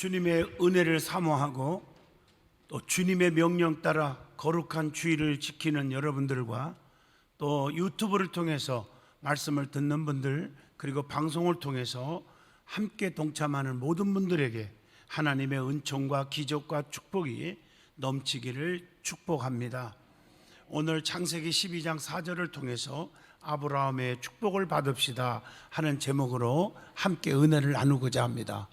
주님의 은혜를 사모하고 또 주님의 명령 따라 거룩한 주의를 지키는 여러분들과 또 유튜브를 통해서 말씀을 듣는 분들 그리고 방송을 통해서 함께 동참하는 모든 분들에게 하나님의 은총과 기적과 축복이 넘치기를 축복합니다. 오늘 창세기 12장 4절을 통해서 아브라함의 축복을 받읍시다 하는 제목으로 함께 은혜를 나누고자 합니다.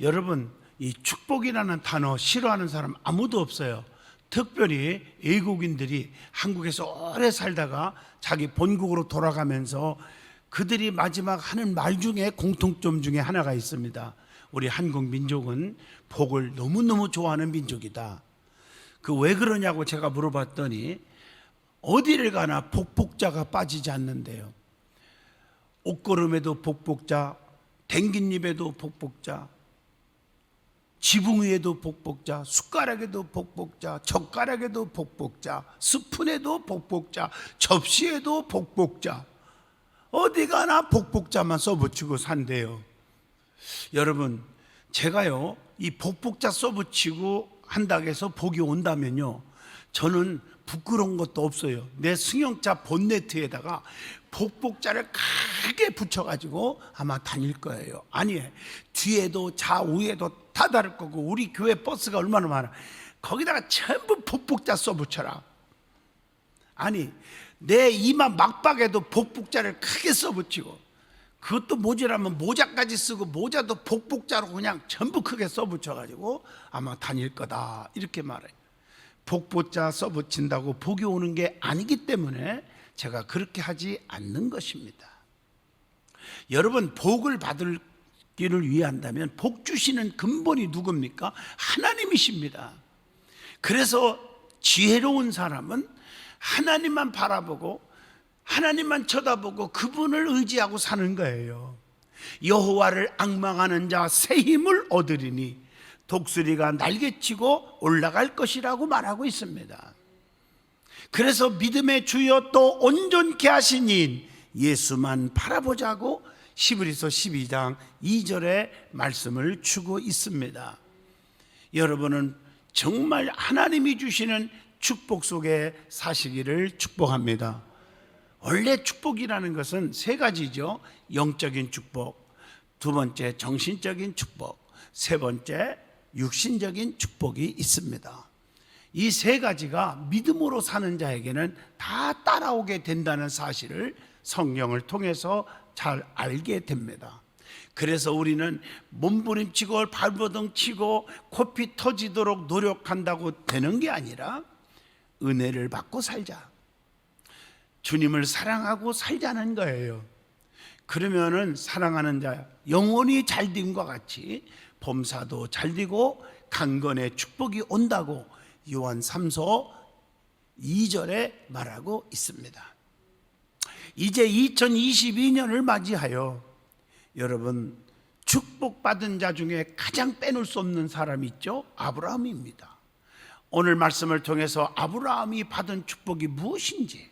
여러분, 이 축복이라는 단어 싫어하는 사람 아무도 없어요. 특별히 외국인들이 한국에서 오래 살다가 자기 본국으로 돌아가면서 그들이 마지막 하는 말 중에 공통점 중에 하나가 있습니다. 우리 한국 민족은 복을 너무너무 좋아하는 민족이다. 그 왜 그러냐고 제가 물어봤더니 어디를 가나 복복자가 빠지지 않는데요. 옷걸음에도 복복자, 댕깃잎에도 복복자, 지붕 위에도 복복자, 숟가락에도 복복자, 젓가락에도 복복자, 스푼에도 복복자, 접시에도 복복자. 어디 가나 복복자만 써붙이고 산대요. 여러분, 제가요, 이 복복자 써붙이고 한다고 해서 복이 온다면요, 저는 부끄러운 것도 없어요. 내 승용차 본네트에다가 복복자를 크게 붙여가지고 아마 다닐 거예요. 아니, 뒤에도 좌우에도 다 다를 거고, 우리 교회 버스가 얼마나 많아. 거기다가 전부 복복자 써 붙여라. 아니, 내 이마 막박에도 복복자를 크게 써 붙이고, 그것도 모자라면 모자까지 쓰고 모자도 복복자로 그냥 전부 크게 써 붙여가지고 아마 다닐 거다 이렇게 말해요. 복복자 써 붙인다고 복이 오는 게 아니기 때문에 제가 그렇게 하지 않는 것입니다. 여러분 복을 받을 기를 위한다면 복 주시는 근본이 누굽니까? 하나님이십니다. 그래서 지혜로운 사람은 하나님만 바라보고 하나님만 쳐다보고 그분을 의지하고 사는 거예요. 여호와를 악망하는 자 새 힘을 얻으리니 독수리가 날개치고 올라갈 것이라고 말하고 있습니다. 그래서 믿음의 주여 또 온전케 하신 인 예수만 바라보자고 시브리서 12장 2절의 말씀을 주고 있습니다. 여러분은 정말 하나님이 주시는 축복 속에 사시기를 축복합니다. 원래 축복이라는 것은 세 가지죠. 영적인 축복, 두 번째 정신적인 축복, 세 번째 육신적인 축복이 있습니다. 이 세 가지가 믿음으로 사는 자에게는 다 따라오게 된다는 사실을 성령을 통해서 잘 알게 됩니다. 그래서 우리는 몸부림치고 발버둥 치고 코피 터지도록 노력한다고 되는 게 아니라 은혜를 받고 살자. 주님을 사랑하고 살자는 거예요. 그러면은 사랑하는 자 영원히 잘 됨과 같이 범사도 잘 되고 강건의 축복이 온다고 요한 3서 2절에 말하고 있습니다. 이제 2022년을 맞이하여 여러분 축복받은 자 중에 가장 빼놓을 수 없는 사람이 있죠. 아브라함입니다. 오늘 말씀을 통해서 아브라함이 받은 축복이 무엇인지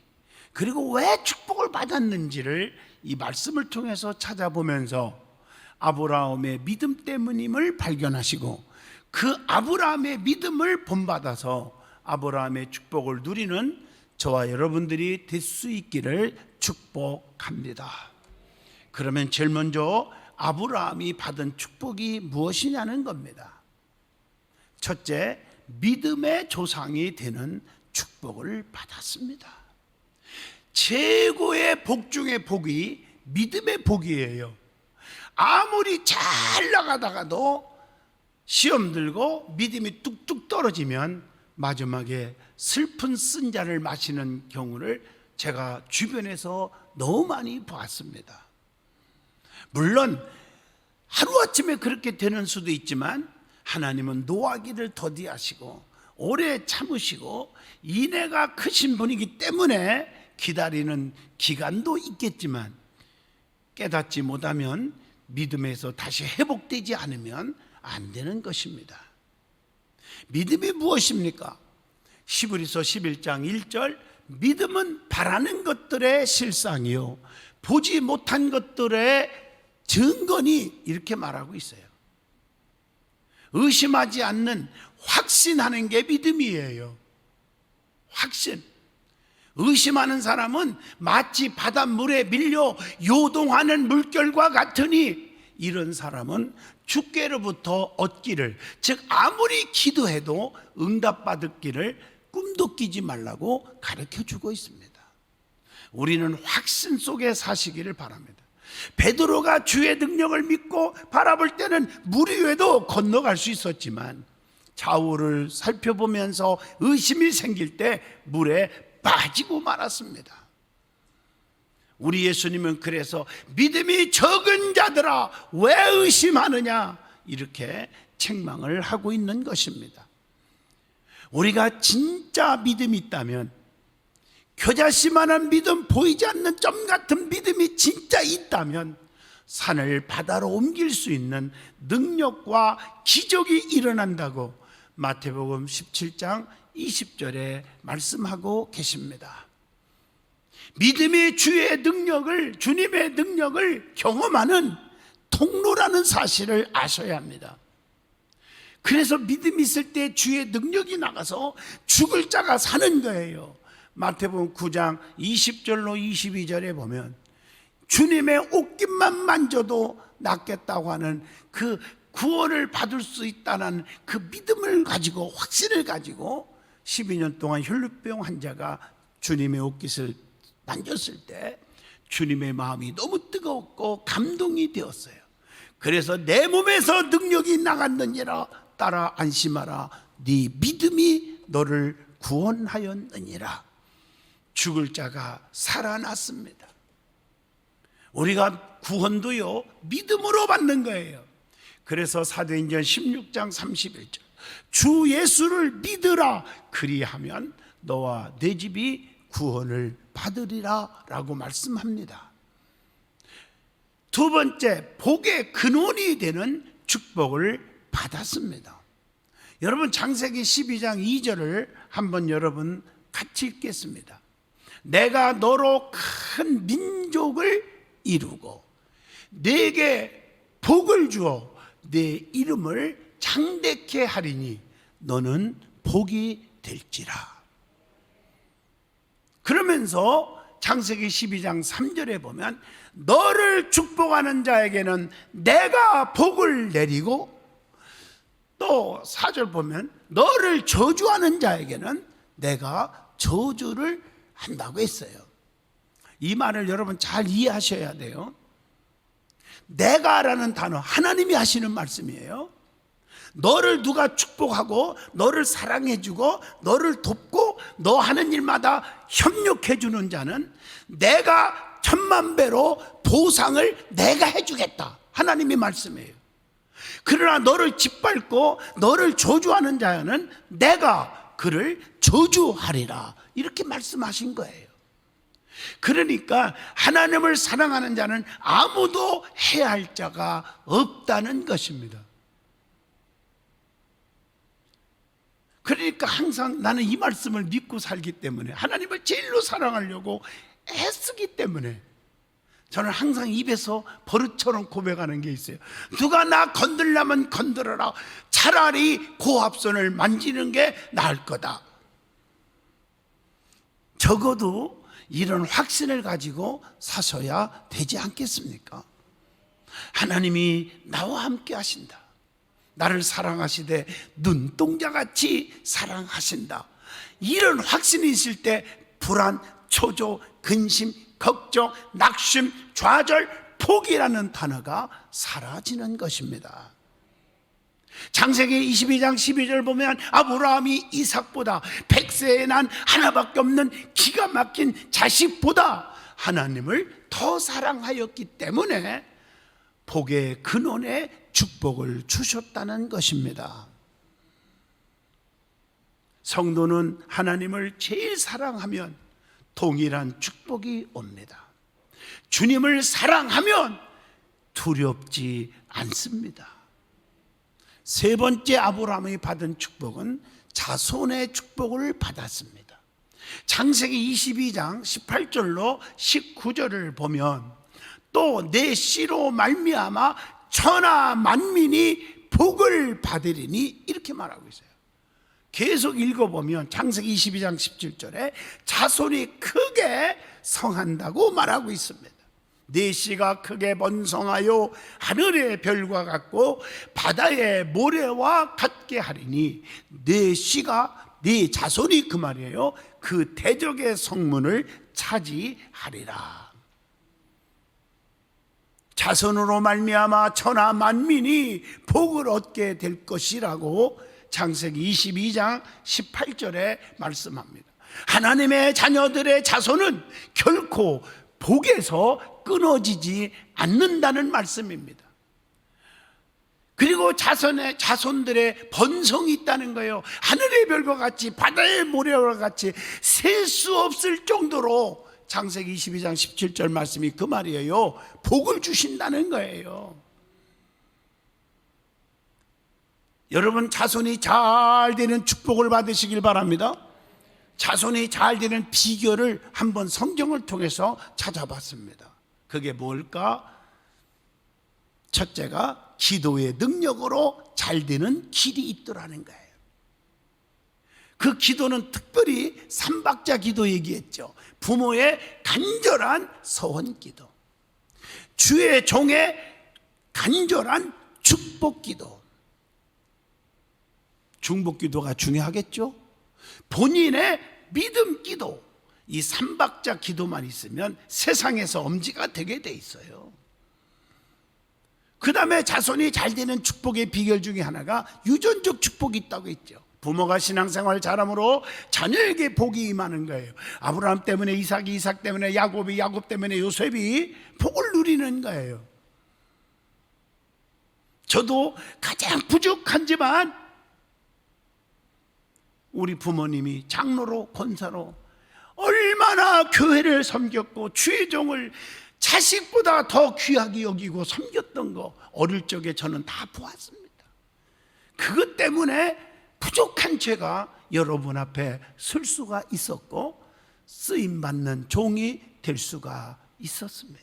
그리고 왜 축복을 받았는지를 이 말씀을 통해서 찾아보면서 아브라함의 믿음 때문임을 발견하시고 그 아브라함의 믿음을 본받아서 아브라함의 축복을 누리는 저와 여러분들이 될 수 있기를 축복합니다. 그러면 제일 먼저 아브라함이 받은 축복이 무엇이냐는 겁니다. 첫째, 믿음의 조상이 되는 축복을 받았습니다. 최고의 복 중의 복이 믿음의 복이에요. 아무리 잘 나가다가도 시험 들고 믿음이 뚝뚝 떨어지면 마지막에 슬픈 쓴자를 마시는 경우를 제가 주변에서 너무 많이 보았습니다. 물론 하루아침에 그렇게 되는 수도 있지만 하나님은 노하기를 더디하시고 오래 참으시고 인애가 크신 분이기 때문에 기다리는 기간도 있겠지만 깨닫지 못하면 믿음에서 다시 회복되지 않으면 안 되는 것입니다. 믿음이 무엇입니까? 시브리서 11장 1절 믿음은 바라는 것들의 실상이요 보지 못한 것들의 증거니 이렇게 말하고 있어요. 의심하지 않는 확신하는 게 믿음이에요. 확신. 의심하는 사람은 마치 바닷물에 밀려 요동하는 물결과 같으니 이런 사람은 주께로부터 얻기를 즉 아무리 기도해도 응답받을 꿈도 끼지 말라고 가르쳐 주고 있습니다. 우리는 확신 속에 사시기를 바랍니다. 베드로가 주의 능력을 믿고 바라볼 때는 물 위에도 건너갈 수 있었지만 좌우를 살펴보면서 의심이 생길 때 물에 빠지고 말았습니다. 우리 예수님은 그래서 믿음이 적은 자들아 왜 의심하느냐 이렇게 책망을 하고 있는 것입니다. 우리가 진짜 믿음이 있다면 겨자씨만한 믿음 보이지 않는 점 같은 믿음이 진짜 있다면 산을 바다로 옮길 수 있는 능력과 기적이 일어난다고 마태복음 17장 20절에 말씀하고 계십니다. 믿음의 주의 능력을 주님의 능력을 경험하는 통로라는 사실을 아셔야 합니다. 그래서 믿음이 있을 때 주의 능력이 나가서 죽을 자가 사는 거예요. 마태복음 9장 20절로 22절에 보면 주님의 옷깃만 만져도 낫겠다고 하는 그 구원을 받을 수 있다는 그 믿음을 가지고 확신을 가지고 12년 동안 혈루병 환자가 주님의 옷깃을 만졌을 때 주님의 마음이 너무 뜨겁고 감동이 되었어요. 그래서 내 몸에서 능력이 나갔느니라 따라 안심하라 네 믿음이 너를 구원하였느니라 죽을 자가 살아났습니다. 우리가 구원도요 믿음으로 받는 거예요. 그래서 사도행전 16장 31절 주 예수를 믿으라 그리하면 너와 내 집이 구원을 받으리라 라고 말씀합니다. 두 번째 복의 근원이 되는 축복을 받았습니다. 여러분 창세기 12장 2절을 한번 여러분 같이 읽겠습니다. 내가 너로 큰 민족을 이루고 내게 복을 주어 내 이름을 장대케 하리니 너는 복이 될지라. 그러면서 창세기 12장 3절에 보면 너를 축복하는 자에게는 내가 복을 내리고 또 4절 보면 너를 저주하는 자에게는 내가 저주를 한다고 했어요. 이 말을 여러분 잘 이해하셔야 돼요. 내가라는 단어 하나님이 하시는 말씀이에요. 너를 누가 축복하고 너를 사랑해 주고 너를 돕고 너 하는 일마다 협력해 주는 자는 내가 천만 배로 보상을 내가 해 주겠다. 하나님이 말씀이에요. 그러나 너를 짓밟고 너를 저주하는 자는 내가 그를 저주하리라. 이렇게 말씀하신 거예요. 그러니까 하나님을 사랑하는 자는 아무도 해할 자가 없다는 것입니다. 그러니까 항상 나는 이 말씀을 믿고 살기 때문에 하나님을 제일로 사랑하려고 애쓰기 때문에 저는 항상 입에서 버릇처럼 고백하는 게 있어요. 누가 나 건들려면 건드려라. 차라리 고압선을 만지는 게 나을 거다. 적어도 이런 확신을 가지고 사셔야 되지 않겠습니까? 하나님이 나와 함께 하신다. 나를 사랑하시되 눈동자같이 사랑하신다. 이런 확신이 있을 때 불안, 초조, 근심, 걱정, 낙심, 좌절, 포기라는 단어가 사라지는 것입니다. 창세기 22장 12절 보면 아브라함이 이삭보다 백세에 난 하나밖에 없는 기가 막힌 자식보다 하나님을 더 사랑하였기 때문에 복의 근원에 축복을 주셨다는 것입니다. 성도는 하나님을 제일 사랑하면 동일한 축복이 옵니다. 주님을 사랑하면 두렵지 않습니다. 세 번째 아브라함이 받은 축복은 자손의 축복을 받았습니다. 창세기 22장 18절로 19절을 보면 또 내 씨로 말미암아 천하 만민이 복을 받으리니 이렇게 말하고 있어요. 계속 읽어보면 창세기 22장 17절에 자손이 크게 성한다고 말하고 있습니다. 네 씨가 크게 번성하여 하늘의 별과 같고 바다의 모래와 같게 하리니 네 씨가 네 자손이 그 말이에요. 그 대적의 성문을 차지하리라. 자손으로 말미암아 천하 만민이 복을 얻게 될 것이라고 창세기 22장 18절에 말씀합니다. 하나님의 자녀들의 자손은 결코 복에서 끊어지지 않는다는 말씀입니다. 그리고 자손의 자손들의 번성이 있다는 거예요. 하늘의 별과 같이 바다의 모래와 같이 셀 수 없을 정도로 창세기 22장 17절 말씀이 그 말이에요. 복을 주신다는 거예요. 여러분 자손이 잘 되는 축복을 받으시길 바랍니다. 자손이 잘 되는 비결을 한번 성경을 통해서 찾아봤습니다. 그게 뭘까? 첫째가 기도의 능력으로 잘 되는 길이 있더라는 거예요. 그 기도는 특별히 삼박자 기도 얘기했죠. 부모의 간절한 서원 기도. 주의 종의 간절한 축복 기도. 중복 기도가 중요하겠죠? 본인의 믿음 기도. 이 삼박자 기도만 있으면 세상에서 엄지가 되게 돼 있어요. 그 다음에 자손이 잘 되는 축복의 비결 중에 하나가 유전적 축복이 있다고 했죠. 부모가 신앙생활 잘함으로 자녀에게 복이 임하는 거예요. 아브라함 때문에 이삭이 이삭 때문에 야곱이 야곱 때문에 요셉이 복을 누리는 거예요. 저도 가장 부족한 지만 우리 부모님이 장로로 권사로 얼마나 교회를 섬겼고 주의 종을 자식보다 더 귀하게 여기고 섬겼던 거 어릴 적에 저는 다 보았습니다. 그것 때문에 부족한 죄가 여러분 앞에 설 수가 있었고 쓰임 받는 종이 될 수가 있었습니다.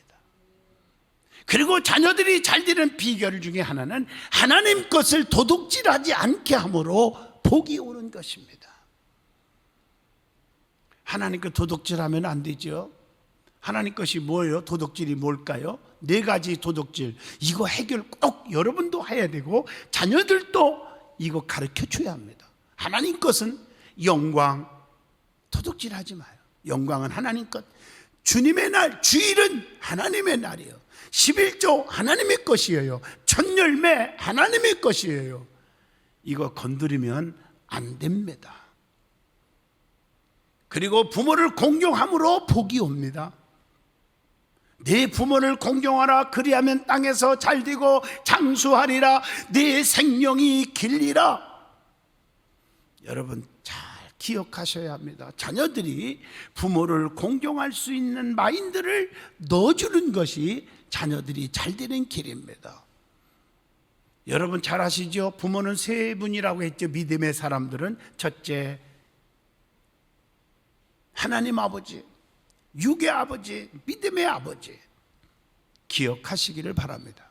그리고 자녀들이 잘 되는 비결 중에 하나는 하나님 것을 도둑질하지 않게 함으로 복이 오는 것입니다. 하나님 것 도둑질하면 안 되죠. 하나님 것이 뭐예요? 도둑질이 뭘까요? 네 가지 도둑질. 이거 해결 꼭 여러분도 해야 되고 자녀들도 이거 가르쳐 줘야 합니다. 하나님 것은 영광 도둑질 하지 마요. 영광은 하나님 것. 주님의 날, 주일은 하나님의 날이에요. 11조 하나님의 것이에요. 첫 열매 하나님의 것이에요. 이거 건드리면 안 됩니다. 그리고 부모를 공경함으로 복이 옵니다. 네 부모를 공경하라. 그리하면 땅에서 잘 되고 장수하리라. 네 생명이 길리라. 여러분 잘 기억하셔야 합니다. 자녀들이 부모를 공경할 수 있는 마인드를 넣어주는 것이 자녀들이 잘 되는 길입니다. 여러분 잘 아시죠? 부모는 세 분이라고 했죠. 믿음의 사람들은 첫째. 하나님 아버지 육의 아버지, 믿음의 아버지 기억하시기를 바랍니다.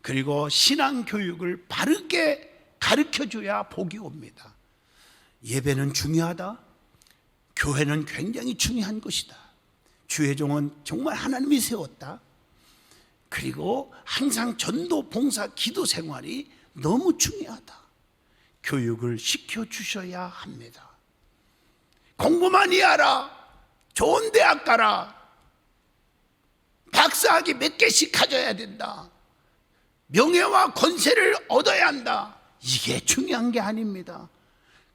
그리고 신앙 교육을 바르게 가르쳐 줘야 복이 옵니다. 예배는 중요하다. 교회는 굉장히 중요한 것이다. 주의종은 정말 하나님이 세웠다. 그리고 항상 전도, 봉사, 기도 생활이 너무 중요하다. 교육을 시켜 주셔야 합니다. 공부 많이 하라. 좋은 대학 가라. 박사학위 몇 개씩 가져야 된다. 명예와 권세를 얻어야 한다. 이게 중요한 게 아닙니다.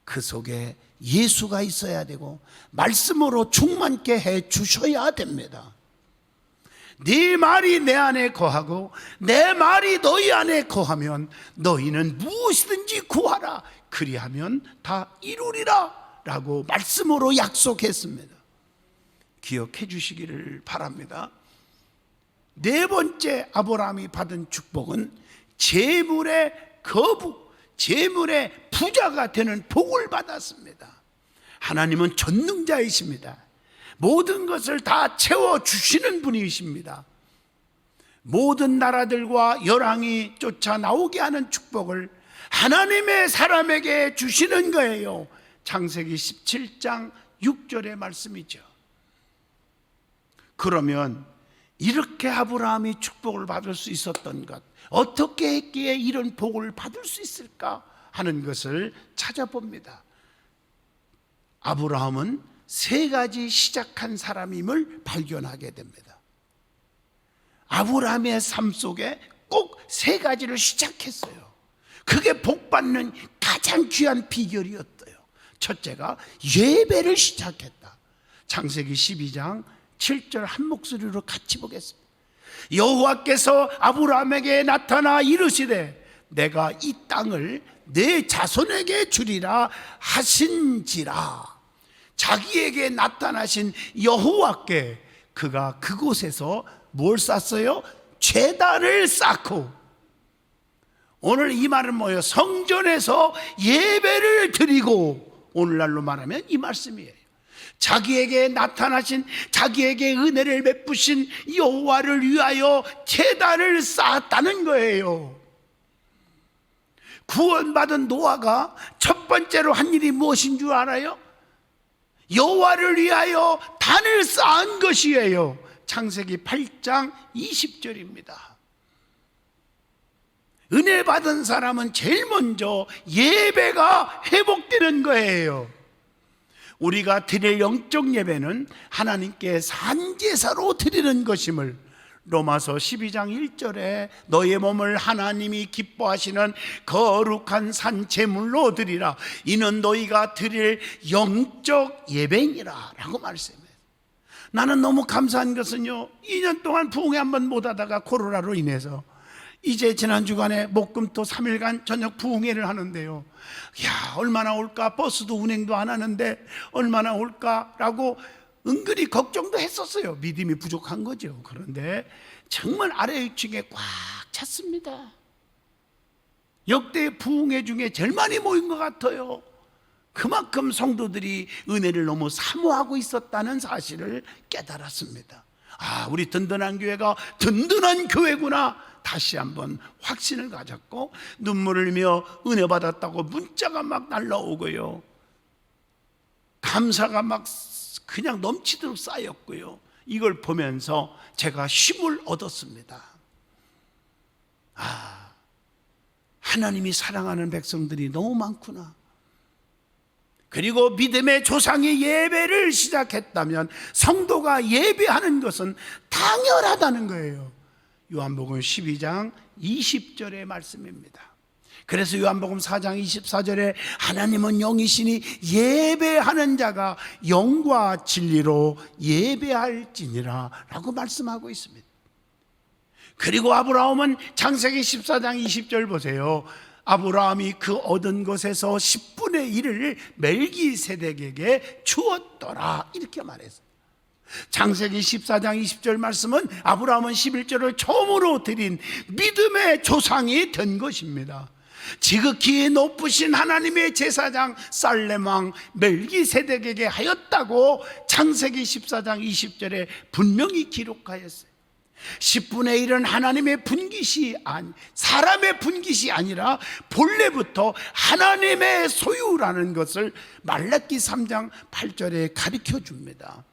그 속에 예수가 있어야 되고 말씀으로 충만케 해 주셔야 됩니다. 네 말이 내 안에 거하고 내 말이 너희 안에 거하면 너희는 무엇이든지 구하라. 그리하면 다 이루리라. 라고 말씀으로 약속했습니다. 기억해 주시기를 바랍니다. 네 번째 아브라함이 받은 축복은 재물의 거부, 재물의 부자가 되는 복을 받았습니다. 하나님은 전능자이십니다. 모든 것을 다 채워 주시는 분이십니다. 모든 나라들과 열왕이 쫓아 나오게 하는 축복을 하나님의 사람에게 주시는 거예요. 창세기 17장 6절의 말씀이죠. 그러면 이렇게 아브라함이 축복을 받을 수 있었던 것, 어떻게 했기에 이런 복을 받을 수 있을까 하는 것을 찾아봅니다. 아브라함은 세 가지 시작한 사람임을 발견하게 됩니다. 아브라함의 삶 속에 꼭 세 가지를 시작했어요. 그게 복 받는 가장 귀한 비결이었어요. 첫째가 예배를 시작했다. 창세기 12장 7절 한 목소리로 같이 보겠습니다. 여호와께서 아브라함에게 나타나 이르시되 내가 이 땅을 내 자손에게 주리라 하신지라 자기에게 나타나신 여호와께 그가 그곳에서 뭘 쌌어요? 재단을 쌓고 오늘 이 말은 뭐예요? 성전에서 예배를 드리고 오늘날로 말하면 이 말씀이에요. 자기에게 나타나신 자기에게 은혜를 베푸신 여호와를 위하여 제단을 쌓았다는 거예요. 구원받은 노아가 첫 번째로 한 일이 무엇인 줄 알아요? 여호와를 위하여 단을 쌓은 것이에요. 창세기 8장 20절입니다. 은혜 받은 사람은 제일 먼저 예배가 회복되는 거예요. 우리가 드릴 영적 예배는 하나님께 산제사로 드리는 것임을 로마서 12장 1절에 너의 몸을 하나님이 기뻐하시는 거룩한 산 제물로 드리라. 이는 너희가 드릴 영적 예배니라 라고 말씀해요 나는 너무 감사한 것은요 2년 동안 부흥회 한 번 못 하다가 코로나로 인해서 이제 지난 주간에 목금토 3일간 저녁 부흥회를 하는데요. 야, 얼마나 올까? 버스도 운행도 안 하는데 얼마나 올까라고 은근히 걱정도 했었어요. 믿음이 부족한 거죠. 그런데 정말 아래층에 꽉 찼습니다. 역대 부흥회 중에 제일 많이 모인 것 같아요. 그만큼 성도들이 은혜를 너무 사모하고 있었다는 사실을 깨달았습니다. 아, 우리 든든한 교회가 든든한 교회구나. 다시 한번 확신을 가졌고 눈물을 흘며 은혜 받았다고 문자가 막 날라오고요. 감사가 막 그냥 넘치도록 쌓였고요. 이걸 보면서 제가 힘을 얻었습니다. 아, 하나님이 사랑하는 백성들이 너무 많구나. 그리고 믿음의 조상의 예배를 시작했다면 성도가 예배하는 것은 당연하다는 거예요. 요한복음 12장 20절의 말씀입니다. 그래서 요한복음 4장 24절에 하나님은 영이시니 예배하는 자가 영과 진리로 예배할지니라 라고 말씀하고 있습니다. 그리고 아브라함은 창세기 14장 20절 보세요. 아브라함이 그 얻은 것에서 10분의 1을 멜기세덱에게 주었더라 이렇게 말했어 요. 창세기 14장 20절 말씀은 아브라함은 11절을 처음으로 드린 믿음의 조상이 된 것입니다. 지극히 높으신 하나님의 제사장 살레망 멜기세덱에게 하였다고 창세기 14장 20절에 분명히 기록하였어요. 10분의 1은 하나님의 분깃이 아니 사람의 분깃이 아니라 본래부터 하나님의 소유라는 것을 말라기 3장 8절에 가르쳐 줍니다.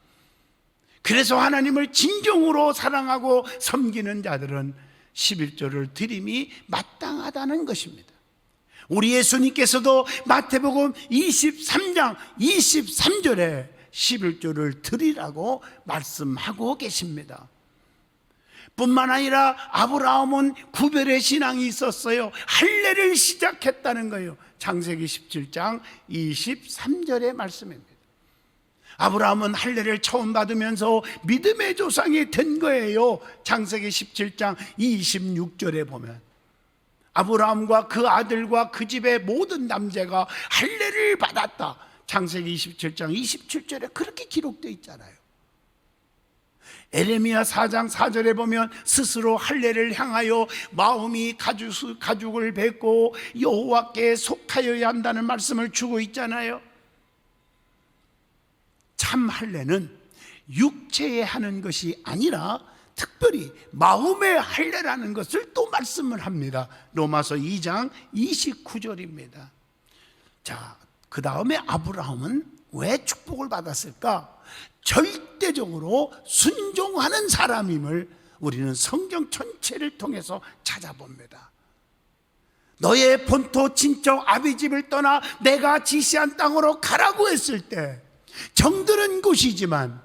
그래서 하나님을 진정으로 사랑하고 섬기는 자들은 11조를 드림이 마땅하다는 것입니다. 우리 예수님께서도 마태복음 23장 23절에 11조를 드리라고 말씀하고 계십니다. 뿐만 아니라 아브라함은 구별의 신앙이 있었어요. 할례를 시작했다는 거예요. 창세기 17장 23절의 말씀입니다. 아브라함은 할례를 처음 받으면서 믿음의 조상이 된 거예요. 창세기 17장 26절에 보면 아브라함과 그 아들과 그 집의 모든 남자가 할례를 받았다. 창세기 27장 27절에 그렇게 기록되어 있잖아요. 에레미야 4장 4절에 보면 스스로 할례를 향하여 마음이 가죽, 가죽을 뱉고 여호와께 속하여야 한다는 말씀을 주고 있잖아요. 참 할례는 육체에 하는 것이 아니라 특별히 마음의 할례라는 것을 또 말씀을 합니다. 로마서 2장 29절입니다. 자, 그 다음에 아브라함은 왜 축복을 받았을까? 절대적으로 순종하는 사람임을 우리는 성경 전체를 통해서 찾아봅니다. 너의 본토 친척 아비 집을 떠나 내가 지시한 땅으로 가라고 했을 때 정드는 곳이지만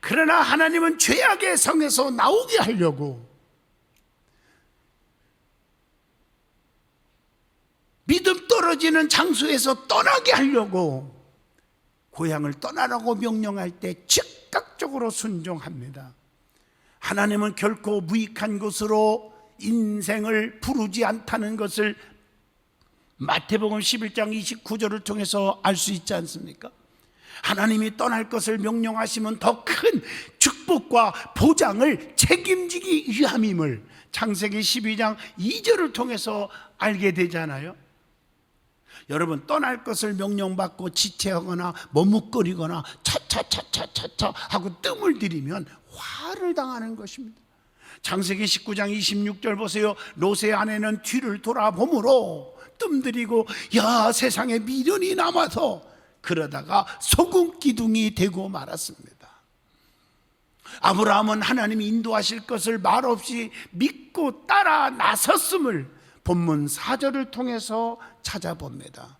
그러나 하나님은 죄악의 성에서 나오게 하려고 믿음 떨어지는 장소에서 떠나게 하려고 고향을 떠나라고 명령할 때 즉각적으로 순종합니다. 하나님은 결코 무익한 것으로 인생을 부르지 않다는 것을 마태복음 11장 29절을 통해서 알 수 있지 않습니까? 하나님이 떠날 것을 명령하시면 더 큰 축복과 보장을 책임지기 위함임을 창세기 12장 2절을 통해서 알게 되잖아요. 여러분 떠날 것을 명령받고 지체하거나 머뭇거리거나 차차차차차차 하고 뜸을 들이면 화를 당하는 것입니다. 창세기 19장 26절 보세요. 롯의 아내는 뒤를 돌아보므로 뜸들이고 야 세상에 미련이 남아서 그러다가 소금 기둥이 되고 말았습니다. 아브라함은 하나님이 인도하실 것을 말없이 믿고 따라 나섰음을 본문 4절을 통해서 찾아봅니다.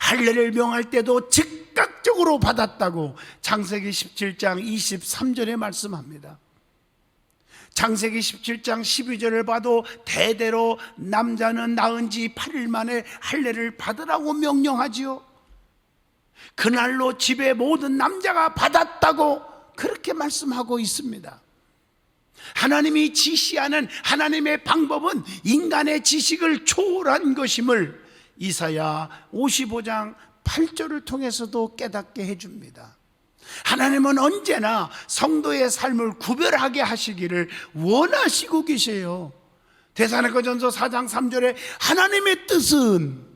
할례를 명할 때도 즉각적으로 받았다고 창세기 17장 23절에 말씀합니다. 창세기 17장 12절을 봐도 대대로 남자는 낳은 지 8일 만에 할례를 받으라고 명령하지요. 그날로 집의 모든 남자가 받았다고 그렇게 말씀하고 있습니다. 하나님이 지시하는 하나님의 방법은 인간의 지식을 초월한 것임을 이사야 55장 8절을 통해서도 깨닫게 해줍니다. 하나님은 언제나 성도의 삶을 구별하게 하시기를 원하시고 계세요. 대사내거전서 4장 3절에 하나님의 뜻은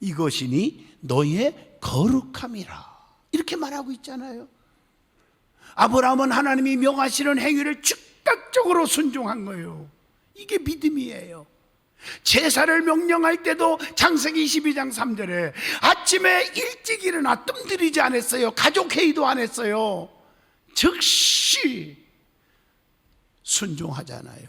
이것이니 너의 거룩함이라 이렇게 말하고 있잖아요. 아브라함은 하나님이 명하시는 행위를 즉각적으로 순종한 거예요. 이게 믿음이에요. 제사를 명령할 때도 창세기 22장 3절에 아침에 일찍 일어나 뜸들이지 않았어요. 가족 회의도 안 했어요. 즉시 순종하잖아요.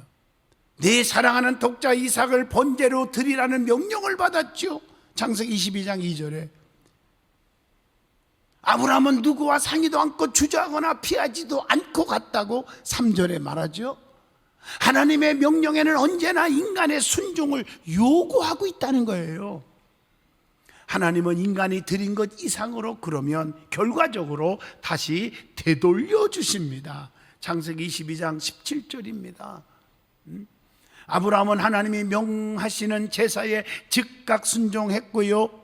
내 사랑하는 독자 이삭을 번제로 드리라는 명령을 받았죠. 창세기 22장 2절에 아브라함은 누구와 상의도 않고 주저하거나 피하지도 않고 갔다고 3절에 말하죠. 하나님의 명령에는 언제나 인간의 순종을 요구하고 있다는 거예요. 하나님은 인간이 드린 것 이상으로 그러면 결과적으로 다시 되돌려 주십니다. 창세기 22장 17절입니다. 음? 아브라함은 하나님이 명하시는 제사에 즉각 순종했고요.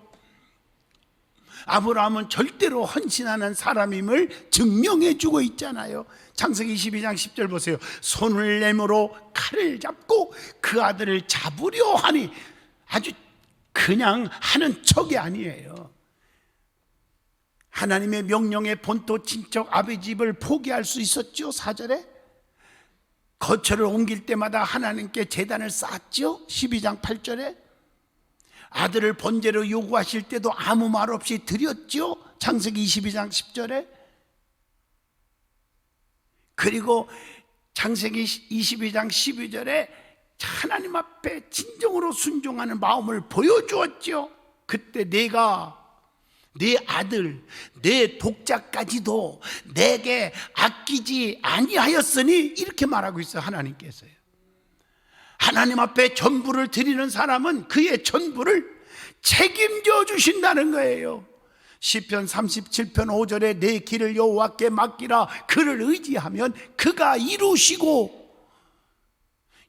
아브라함은 절대로 헌신하는 사람임을 증명해 주고 있잖아요. 창세기 22장 10절 보세요. 손을 내밀어 칼을 잡고 그 아들을 잡으려 하니 아주 그냥 하는 척이 아니에요. 하나님의 명령에 본토 친척 아비 집을 포기할 수 있었죠. 4절에 거처를 옮길 때마다 하나님께 재단을 쌓았죠. 12장 8절에 아들을 번제로 요구하실 때도 아무 말 없이 드렸죠. 창세기 22장 10절에 그리고 창세기 22장 12절에 하나님 앞에 진정으로 순종하는 마음을 보여주었죠. 그때 내가 내 아들, 내 독자까지도 내게 아끼지 아니하였으니 이렇게 말하고 있어요. 하나님께서요. 하나님 앞에 전부를 드리는 사람은 그의 전부를 책임져 주신다는 거예요. 시편 37편 5절에 내 길을 여호와께 맡기라 그를 의지하면 그가 이루시고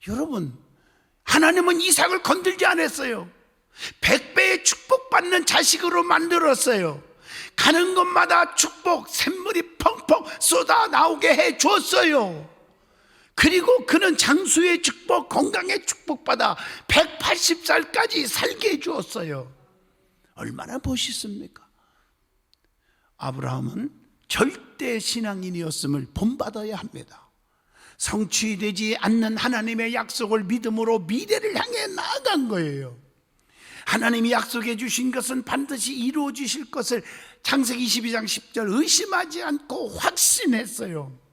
여러분 하나님은 이삭을 건들지 않았어요. 백배의 축복받는 자식으로 만들었어요. 가는 곳마다 축복 샘물이 펑펑 쏟아 나오게 해 줬어요. 그리고 그는 장수의 축복, 건강의 축복받아 180살까지 살게 해주었어요. 얼마나 멋있습니까? 아브라함은 절대 신앙인이었음을 본받아야 합니다. 성취되지 않는 하나님의 약속을 믿음으로 미래를 향해 나아간 거예요. 하나님이 약속해 주신 것은 반드시 이루어 주실 것을 창세기 22장 10절 의심하지 않고 확신했어요.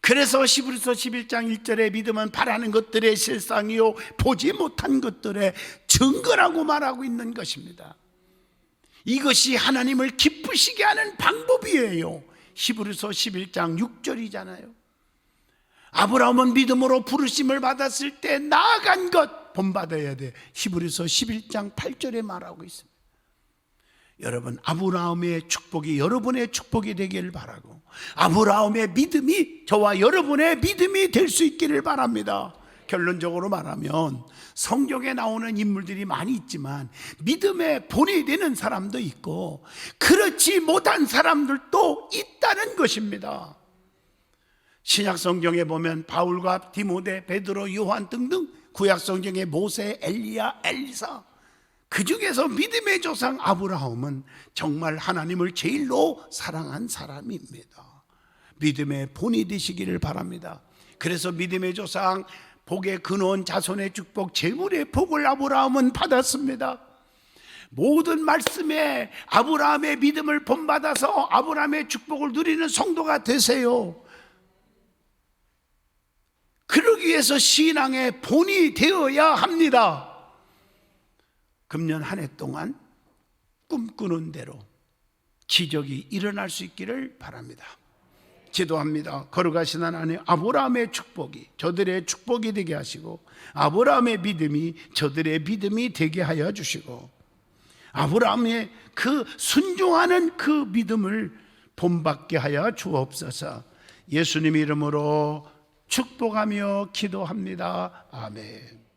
그래서 시브리서 11장 1절에 믿음은 바라는 것들의 실상이요 보지 못한 것들의 증거라고 말하고 있는 것입니다. 이것이 하나님을 기쁘시게 하는 방법이에요. 히브리서 11장 6절이잖아요. 아브라함은 믿음으로 부르심을 받았을 때 나아간 것 본받아야 돼. 히브리서 11장 8절에 말하고 있습니다. 여러분 아브라함의 축복이 여러분의 축복이 되기를 바라고 아브라함의 믿음이 저와 여러분의 믿음이 될 수 있기를 바랍니다. 결론적으로 말하면 성경에 나오는 인물들이 많이 있지만 믿음의 본이 되는 사람도 있고 그렇지 못한 사람들도 있다는 것입니다. 신약 성경에 보면 바울과 디모데, 베드로, 요한 등등 구약 성경의 모세, 엘리야, 엘리사 그 중에서 믿음의 조상 아브라함은 정말 하나님을 제일로 사랑한 사람입니다. 믿음의 본이 되시기를 바랍니다. 그래서 믿음의 조상 복의 근원 자손의 축복 재물의 복을 아브라함은 받았습니다. 모든 말씀에 아브라함의 믿음을 본받아서 아브라함의 축복을 누리는 성도가 되세요. 그러기 위해서 신앙의 본이 되어야 합니다. 금년 한 해 동안 꿈꾸는 대로 기적이 일어날 수 있기를 바랍니다. 기도합니다. 걸어가시는 하나님 아브라함의 축복이 저들의 축복이 되게 하시고 아브라함의 믿음이 저들의 믿음이 되게 하여 주시고 아브라함의 그 순종하는 그 믿음을 본받게 하여 주옵소서. 예수님 이름으로 축복하며 기도합니다. 아멘.